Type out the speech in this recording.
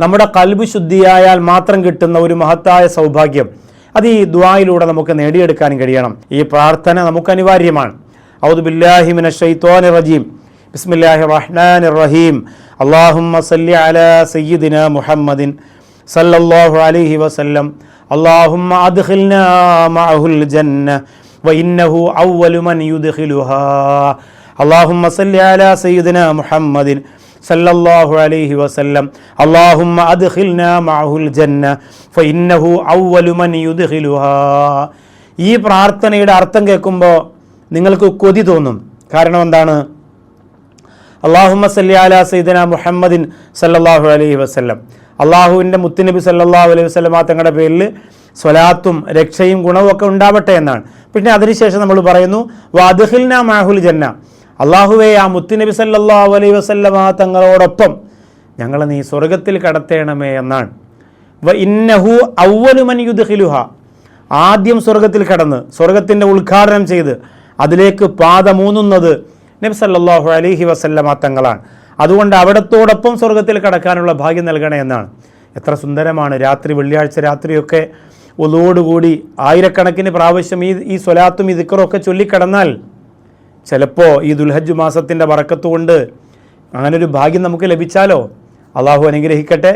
നമ്മുടെ കൽബ് ശുദ്ധിയായാൽ മാത്രം കിട്ടുന്ന ഒരു മഹത്തായ സൗഭാഗ്യം അത് ഈ ദ്വായിലൂടെ നമുക്ക് നേടിയെടുക്കാൻ കഴിയണം ഈ പ്രാർത്ഥന നമുക്ക് അനിവാര്യമാണ് ഔദു ബില്ലാഹി മിന ഷൈത്വാനി റജീം ബിസ്മില്ലാഹി റഹ്മാൻ റഹീം അള്ളാഹുമ്മ സല്ലി അലാ സയ്യിദിന മുഹമ്മദിൻ സല്ലല്ലാഹു അലൈഹി വസല്ലം അള്ളാഹുമ്മ അദ്ഖിൽനാ മഅഹുൽ ജന്ന وإنه أول من يدخلها اللهم صل على سيدنا محمد സല്ലല്ലാഹു അലൈഹി വസല്ലം. അല്ലാഹുമ്മ അദ്ഖിൽനാ മഅഹുൽ ജന്ന ഫഇന്നഹു അവ്വലു മൻ യുദ്ഖിലുഹാ. ഈ പ്രാർത്ഥനയുടെ അർത്ഥം കേൾക്കുമ്പോൾ നിങ്ങൾക്ക് കൊതി തോന്നും. കാരണം എന്താണ്? അള്ളാഹുമ്മ സല്ലി അലാ സൈദന മുഹമ്മദിൻ സല്ലാഹു അലൈഹി വസ്ല്ലം. അള്ളാഹുവിന്റെ മുത്തുനബി സല്ലാഹു അലൈഹി വസ്ലമ തങ്ങളുടെ പേരിൽ സ്വലാത്തും രക്ഷയും ഗുണവും ഒക്കെ ഉണ്ടാവട്ടെ എന്നാണ്. പിന്നെ അതിനുശേഷം നമ്മൾ പറയുന്നു വാദ്ഹിൽന മാഹുൽ ജന്ന. അള്ളാഹുവെ ആ മുത്തുനബി സല്ലാ അലൈ വസല്ലമ തങ്ങളോടൊപ്പം ഞങ്ങളെ നീ സ്വർഗത്തിൽ കടത്തേണമേ എന്നാണ്. വ ഇന്നഹു ഔവലുമൻ യുദ്ഹിലുഹ ആദ്യം സ്വർഗത്തിൽ കടന്ന് സ്വർഗത്തിന്റെ ഉദ്ഘാടനം ചെയ്ത് അതിലേക്ക് പാത മൂന്നുന്നത് നബി സല്ലാഹു അലൈഹി വസല്ലമ തങ്ങളാണ്. അതുകൊണ്ട് അവിടത്തോടൊപ്പം സ്വർഗത്തിൽ കടക്കാനുള്ള ഭാഗ്യം നൽകണേ എന്നാണ്. എത്ര സുന്ദരമാണ്. രാത്രി വെള്ളിയാഴ്ച രാത്രിയൊക്കെ ഒതോടുകൂടി ആയിരക്കണക്കിന് പ്രാവശ്യം ഈ ഈ സ്വലാത്തും ഈ ദിക്കറും ഒക്കെ ചൊല്ലിക്കടന്നാൽ ചിലപ്പോൾ ഈ ദുൽഹജ്ജ് മാസത്തിന്റെ വറക്കത്തുകൊണ്ട് അങ്ങനൊരു ഭാഗ്യം നമുക്ക് ലഭിച്ചാലോ? അള്ളാഹു അനുഗ്രഹിക്കട്ടെ.